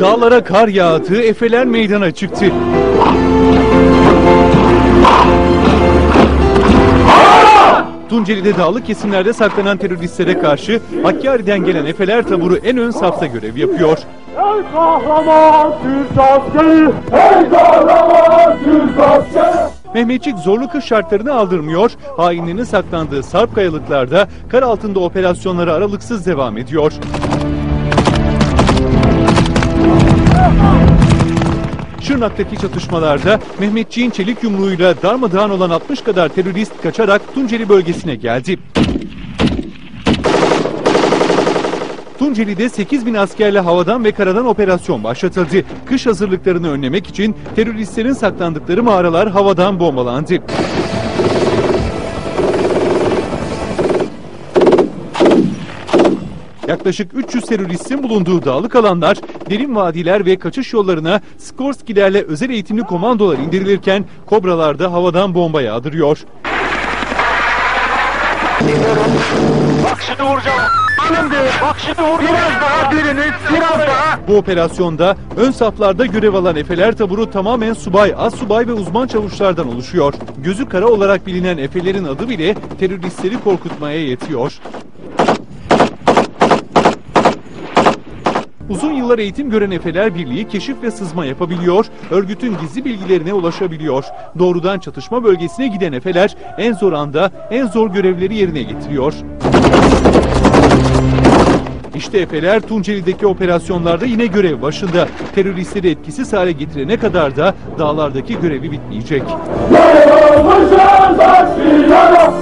Dağlara kar yağdı, Efeler meydana çıktı. Tunceli'de dağlık kesimlerde saklanan teröristlere karşı Hakkari'den gelen Efeler taburu en ön safta görev yapıyor. Ey kahraman Türk askeri! Ey kahraman Türk askeri! Mehmetçik zorlu kış şartlarını aldırmıyor, hainlerin saklandığı sarp kayalıklarda kar altında operasyonları aralıksız devam ediyor. Şırnak'taki çatışmalarda Mehmetçiğin çelik yumruğuyla darmadağın olan 60 kadar terörist kaçarak Tunceli bölgesine geldi. Tunceli'de 8 bin askerle havadan ve karadan operasyon başlatıldı. Kış hazırlıklarını önlemek için teröristlerin saklandıkları mağaralar havadan bombalandı. Yaklaşık 300 teröristin bulunduğu dağlık alanlar, derin vadiler ve kaçış yollarına Skorskilerle özel eğitimli komandolar indirilirken Kobralar da havadan bomba yağdırıyor. Bak şimdi vuracağım. De bak şimdi vuracağım. Biraz daha biriniz biraz daha. Bu operasyonda ön saflarda görev alan Efeler taburu tamamen subay, az subay ve uzman çavuşlardan oluşuyor. Gözü kara olarak bilinen Efelerin adı bile teröristleri korkutmaya yetiyor. Uzun yıllar eğitim gören Efeler Birliği keşif ve sızma yapabiliyor, örgütün gizli bilgilerine ulaşabiliyor. Doğrudan çatışma bölgesine giden Efeler en zor anda en zor görevleri yerine getiriyor. İşte Efeler Tunceli'deki operasyonlarda yine görev başında. Teröristleri etkisiz hale getirene kadar da dağlardaki görevi bitmeyecek. Yarılmışız Aşkıyana